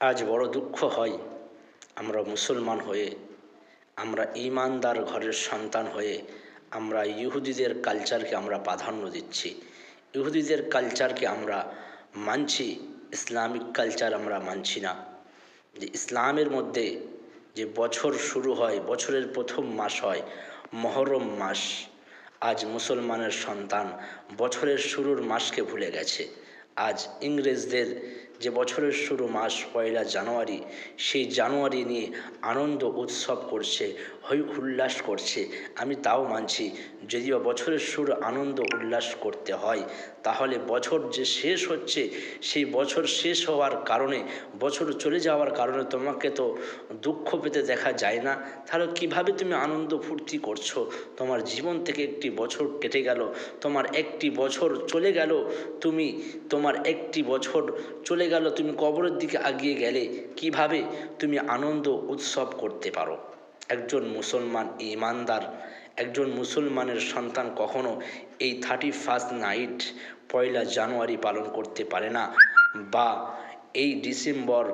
আজ বড় দুঃখ হয় আমরা মুসলমান হয়ে, আমরা ইমানদার ঘরের সন্তান হয়ে, আমরা ইহুদিদের কালচারকে আমরা প্রাধান্য দিচ্ছি। ইহুদিদের কালচারকে আমরা মানছি, ইসলামিক কালচার আমরা মানছি না। যে ইসলামের মধ্যে যে বছর শুরু হয়, বছরের প্রথম মাস হয়, মহরম মাস, আজ মুসলমানের সন্তান বছরের শুরুর মাসকে ভুলে গেছে। আজ ইংরেজদের যে বছরের শুরু মাস পয়লা জানুয়ারি, সেই জানুয়ারি নিয়ে আনন্দ উৎসব করছে, হৈ উল্লাস করছে। আমি তাও মানছি, যদিও বছরের শুরু আনন্দ উল্লাস করতে হয়, তাহলে বছর যে শেষ হচ্ছে, সেই বছর শেষ হওয়ার কারণে, বছর চলে যাওয়ার কারণে তোমাকে তো দুঃখ পেতে দেখা যায় না। তাহলে কীভাবে তুমি আনন্দ ফুর্তি করছ? তোমার জীবন থেকে একটি বছর কেটে গেল, তোমার একটি বছর চলে গেল, তুমি তোমার একটি বছর চলে গেল, তুমি কবরের দিকে আগিয়ে গেলে কীভাবে তুমি আনন্দ উৎসব করতে পারো একজন মুসলমান ইমানদার, একজন মুসলমানের সন্তান কখনো এই থার্টি ফার্স্ট নাইট পয়লা জানুয়ারি পালন করতে পারে না বা এই ডিসেম্বর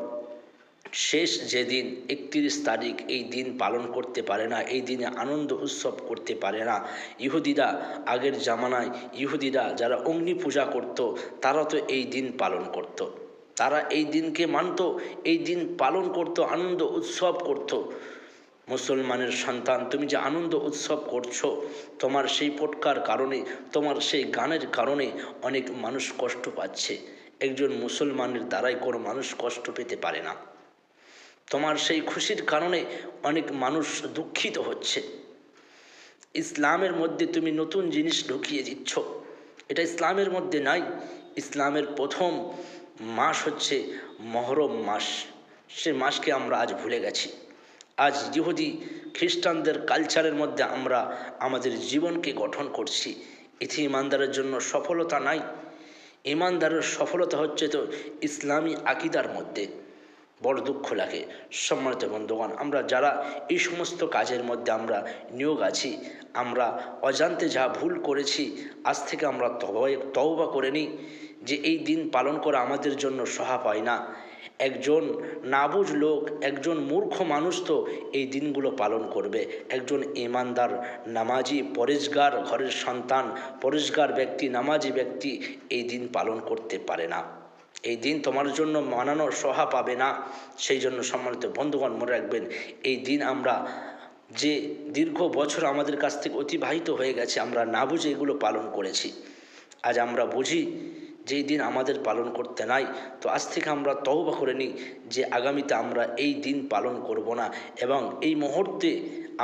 শেষ যেদিন, একত্রিশ তারিখ এই দিন পালন করতে পারে না, এই দিনে আনন্দ উৎসব করতে পারে না ইহুদিরা আগের জামানায়, ইহুদিরা যারা অগ্নি পূজা করত, তারা তো এই দিন পালন করত। তারা এই দিনকে মানত, এই দিন পালন করত, আনন্দ উৎসব করত। মুসলমানের সন্তান, তুমি যে আনন্দ উৎসব করছ, তোমার সেই পটকার কারণে, তোমার সেই গানের কারণে অনেক মানুষ কষ্ট পাচ্ছে। একজন মুসলমানের দ্বারাই কোনো মানুষ কষ্ট পেতে পারে না। তোমার সেই খুশির কারণে অনেক মানুষ দুঃখিত হচ্ছে। ইসলামের মধ্যে তুমি নতুন জিনিস ঢুকিয়ে দিচ্ছ। এটা ইসলামের মধ্যে নাই, ইসলামের প্রথম মাস হচ্ছে মহরম মাস। সে মাসকে আমরা আজ ভুলে গেছি। আজ ইহুদি খ্রিস্টানদের কালচারের মধ্যে আমরা আমাদের জীবনকে গঠন করছি। এতে ইমানদারের জন্য সফলতা নাই। ইমানদারের সফলতা হচ্ছে তো ইসলামী আকিদার মধ্যে। বড় দুঃখ লাগে। সম্মানিত বন্ধুগণ, আমরা যারা এই সমস্ত কাজের মধ্যে আমরা নিয়োগ আছি, আমরা অজান্তে যা ভুল করেছি, আজ থেকে আমরা তওবা করে নিই যে এই দিন পালন করা আমাদের জন্য সহা পায় না। একজন নাবুজ লোক, একজন মূর্খ মানুষ তো এই দিনগুলো পালন করবে। একজন ইমানদার নামাজি, পরেশগার ঘরের সন্তান, পরেশগার ব্যক্তি, নামাজি ব্যক্তি এই দিন পালন করতে পারে না। এই দিন তোমার জন্য মানানো সহা পাবে না। সেই জন্য সম্মানিত বন্ধুগণ, মনে রাখবেন, এই দিন আমরা যে দীর্ঘ বছর আমাদের কাছ থেকে অতিবাহিত হয়ে গেছে, আমরা না বুঝে এগুলো পালন করেছি। আজ আমরা বুঝি যেই দিন আমাদের পালন করতে নাই, তো আজ থেকে আমরা তহবা করে নিই যে আগামীতে আমরা এই দিন পালন করব না এবং এই মুহূর্তে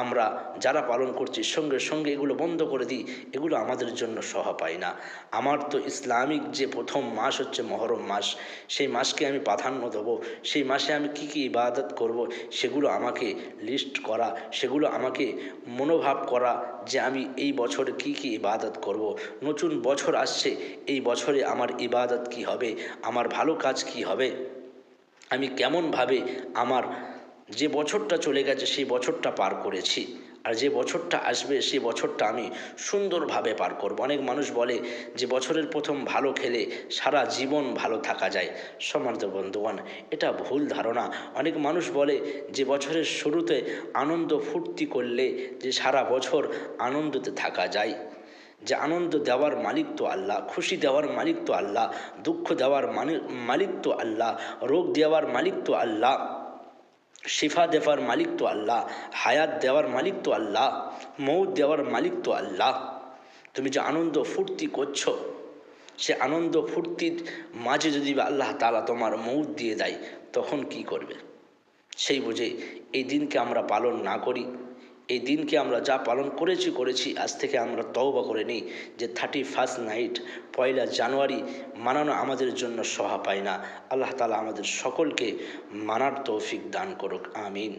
আমরা যারা পালন করছি, সঙ্গে সঙ্গে এগুলো বন্ধ করে দিই, এগুলো আমাদের জন্য সহা পাই না আমার তো ইসলামিক যে প্রথম মাস হচ্ছে মহরম মাস, সেই মাসকে আমি প্রাধান্য দেবো, সেই মাসে আমি কি কি ইবাদত করব, সেগুলো আমাকে লিস্ট করা, সেগুলো আমাকে মনোভাব করা যে আমি এই বছরে কি কি ইবাদত করব। নতুন বছর আসছে, এই বছরে আমার ইবাদত কি হবে? আমার ভালো কাজ কি হবে? আমি কেমনভাবে আমার যে বছরটা চলে গেছে, সেই বছরটা পার করেছি। আর যে বছরটা আসবে, সেই বছরটা আমি সুন্দরভাবে পার করব। অনেক মানুষ বলে যে, বছরের প্রথম ভালো খেলে সারা জীবন ভালো থাকা যায়। সমান্ত বন্ধুগণ, এটা ভুল ধারণা। অনেক মানুষ বলে যে, বছরের শুরুতে আনন্দ ফুর্তি করলে যে সারা বছর আনন্দতে থাকা যায়। যে আনন্দ দেওয়ার মালিক তো আল্লাহ, খুশি দেওয়ার মালিক তো আল্লাহ, দুঃখ দেওয়ার মালিক তো আল্লাহ, রোগ দেওয়ার মালিক তো আল্লাহ, শিফা দেওয়ার মালিক তো আল্লাহ, হায়াত দেওয়ার মালিক তো আল্লাহ, মৌত দেওয়ার মালিক তো আল্লাহ। তুমি যে আনন্দ ফুর্তি করছ, সে আনন্দ ফুর্তির মাঝে যদি আল্লাহ তালা তোমার মৌত দিয়ে দেয়, তখন কি করবে? সেই বুঝে এই দিনকে আমরা পালন না করি। এই দিনকে আমরা যা পালন করেছি করেছি, আজ থেকে আমরা তওবা করে নিই যে থার্টি ফার্স্ট নাইট পয়লা জানুয়ারি মানানো আমাদের জন্য সহা পায় না। আল্লাহ তালা আমাদের সকলকে মানার তৌফিক দান করুক, আমিন।